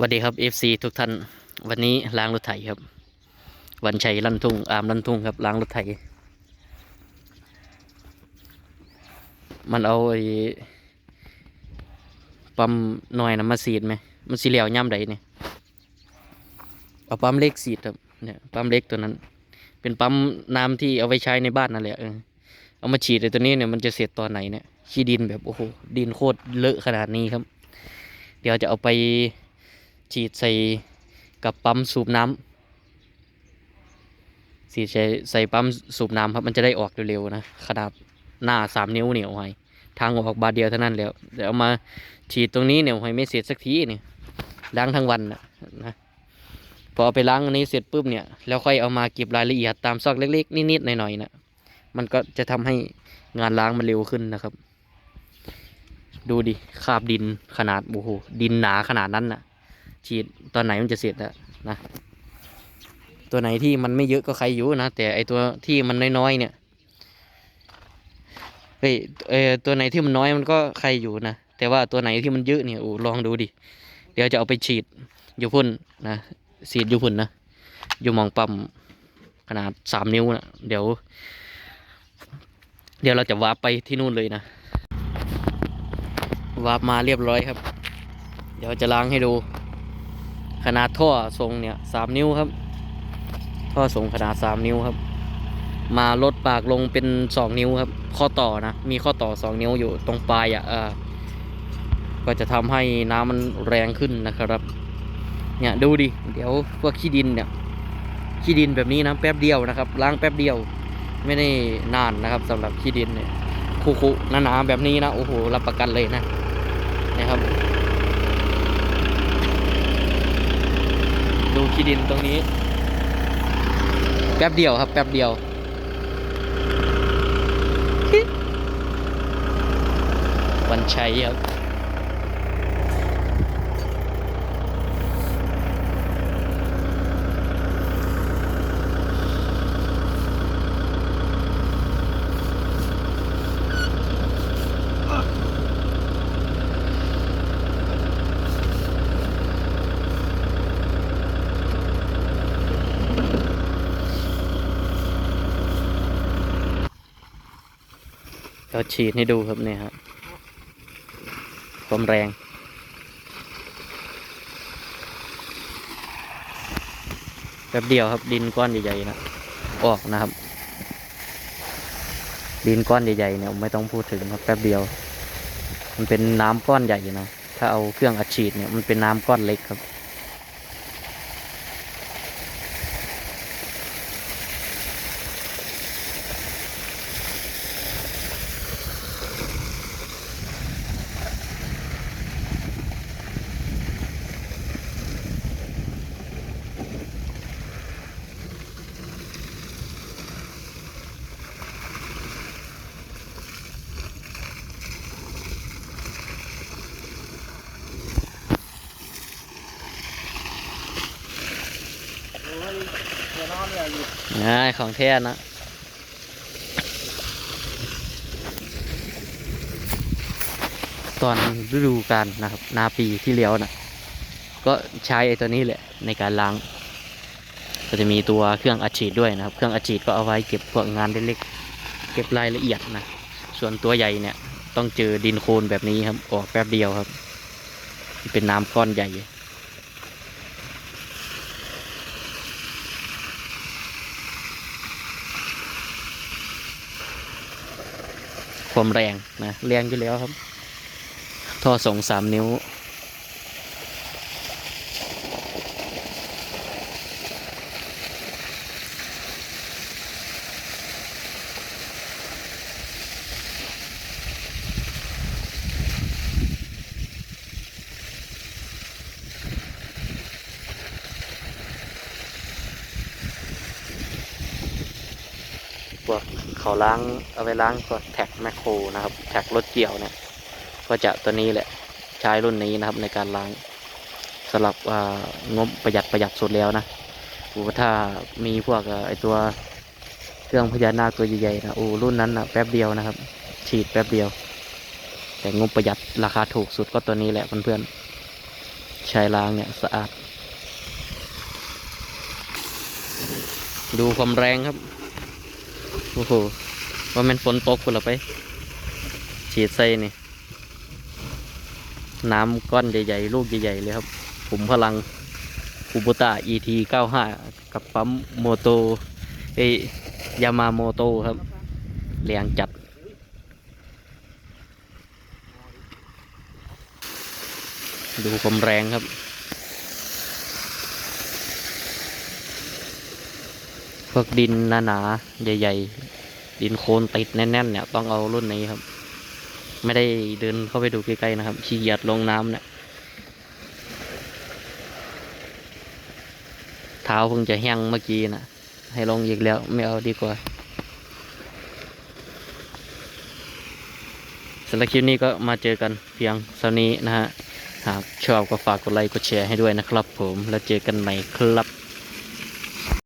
สวัสดีครับ FC ทุกท่าน วันนี้ล้างรถไถครับ วันชัยลั่นทุ่ง อามลั่นทุ่งครับล้างรถไถ มันเอาไอ้ปั๊มหน่อยนะมาสีดไหม มันสีเหลียวย่ำใดเนี่ย เอาปั๊มเล็กสีดครับ เนี่ยปั๊มเล็กตัวนั้น เป็นปั๊มน้ำที่เอาไว้ใช้ในบ้านนั่นแหละเออ เอามาฉีดไอ้ตัวนี้เนี่ยมันจะเสร็จตอนไหนเนี่ย ขี้ดินแบบโอ้โห ดินโคตรเลอะขนาดนี้ครับ เดี๋ยวจะเอาไป ฉีดใส่กับปั๊มสูบน้ำฉีดใส่ใส่ปั๊มสูบน้ำครับมันจะได้ออกเร็วๆนะขนาดหน้าสามนิ้วเหนียวหอยทางออกบาเดียวเท่านั้นแล้วเดี๋ยวเอามาฉีดตรงนี้เนี่ยหอยไม่เสร็จสักทีเนี่ยล้างทั้งวันนะนะพอเอาไปล้างอันนี้เสร็จปุ๊บเนี่ยแล้วค่อยเอามาเก็บรายละเอียดตามซอกเล็กๆนิดๆหน่อยๆนะมันก็จะทำให้งานล้างมันเร็วขึ้นนะครับ ดูดิคาบดินขนาดโอ้โหดินหนาขนาดนั้นน่ะ ฉีดตอนไหนมันจะเสร็จอะนะ ตัวไหนที่มันไม่เยอะก็ใครอยู่นะ แต่ไอตัวที่มันน้อยๆเนี่ยเฮ้ยเออตัวไหนที่มันน้อยมันก็ใครอยู่นะ แต่ว่าตัวไหนที่มันเยอะเนี่ยโอ้ลองดูดิ เดี๋ยวจะเอาไปฉีดอยู่พุ่นนะฉีดอยู่พุ่นนะอยู่มองปั๊มขนาดสามนิ้วนะเดี๋ยว เดี๋ยวเราจะวาร์ปไปที่นู่นเลยนะวาร์ปมาเรียบร้อยครับ เดี๋ยวจะล้างให้ดู ขนาดท่อทรงเนี่ยสามนิ้วครับ ท่อทรงขนาดสามนิ้วครับ มาลดปากลงเป็นสองนิ้วครับ ข้อต่อนะ มีข้อต่อสองนิ้วอยู่ตรงปลายอะอ่าก็จะทำให้น้ำมันแรงขึ้นนะครับ เนี่ยดูดิ เดี๋ยวพวกขี้ดินเนี่ยขี้ดินแบบนี้นะแป๊บเดียวนะครับ ล้างแป๊บเดียว ไม่ได้นานนะครับสำหรับขี้ดินเนี่ยคุๆหนาๆแบบนี้นะโอ้โหรับประกันเลยนะนะครับ ดูขี้ดินตรงนี้ แป๊บเดียวครับแป๊บเดียววันชัยครับ เราฉีดให้ดูครับเนี่ยครับความแรงแป๊บเดียวครับดินก้อนใหญ่ๆนะออกนะครับ ดินก้อนใหญ่ๆเนี่ยไม่ต้องพูดถึงครับแป๊บเดียว มันเป็นน้ำก้อนใหญ่นะถ้าเอาเครื่องอัดฉีดเนี่ยมันเป็นน้ำก้อนเล็กครับ ง่ายของแท้นะตอนฤดูกาลนะครับ นาปีที่แล้วนะก็ใช้ไอ้ตัวนี้แหละในการล้าง ก็จะมีตัวเครื่องอัดฉีดด้วยนะครับ เครื่องอัดฉีดก็เอาไว้เก็บพวกงานเล็กๆเก็บรายละเอียดนะ ส่วนตัวใหญ่เนี่ย ต้องเจอดินโคลนแบบนี้ครับ ออกแป๊บเดียวครับ เป็นน้ำก้อนใหญ่ ความแรงนะแรงอยู่แล้วครับ ท่อส่งสามนิ้ว พวกเขาล้างเอาไปล้างกแท็ก แมคโครนะครับแทกรถเกี่ยวเนี่ย ก็จะตัวนี้แหละใช้รุ่นนี้นะครับในการล้างสำหรับงบประหยัดประหยัดสุดแล้วนะโอ้ถ้ามีพวกไอตัวเครื่องพญานาคตัวใหญ่ๆนะโอ้รุ่นนั้นนะแป๊บเดียวนะครับ ฉีดแป๊บเดียว แต่งบประหยัดราคาถูกสุดก็ตัวนี้แหละเพื่อนๆใช้ล้างเนี่ยสะอาด ดูความแรงครับโอ้โห ว่ามันฝนตกคุณหรอไป ฉีดใส่นี่ น้ำก้อนใหญ่ๆ ลูกใหญ่ๆเลยครับขุมพลังคูบูต้า ET 95 กับปั๊มโมโตเอยยามาโมโตครับแรงจัดดูความแรงครับ พวกดินหนาๆใหญ่ ๆ ดินโคลนติดแน่นๆเนี่ยต้องเอารุ่นนี้ครับ ไม่ได้เดินเข้าไปดูใกล้ๆนะครับขี้เกียจลงน้ำเนี่ยเท้าเพิ่งจะแห้งเมื่อกี้นะให้ลงอีกแล้วไม่เอาดีกว่าสำหรับคลิปนี้ก็มาเจอกันเพียงเท่านี้นะฮะ หากชอบก็ฝากกดไลค์กดแชร์ให้ด้วยนะครับผม แล้วเจอกันใหม่ครับ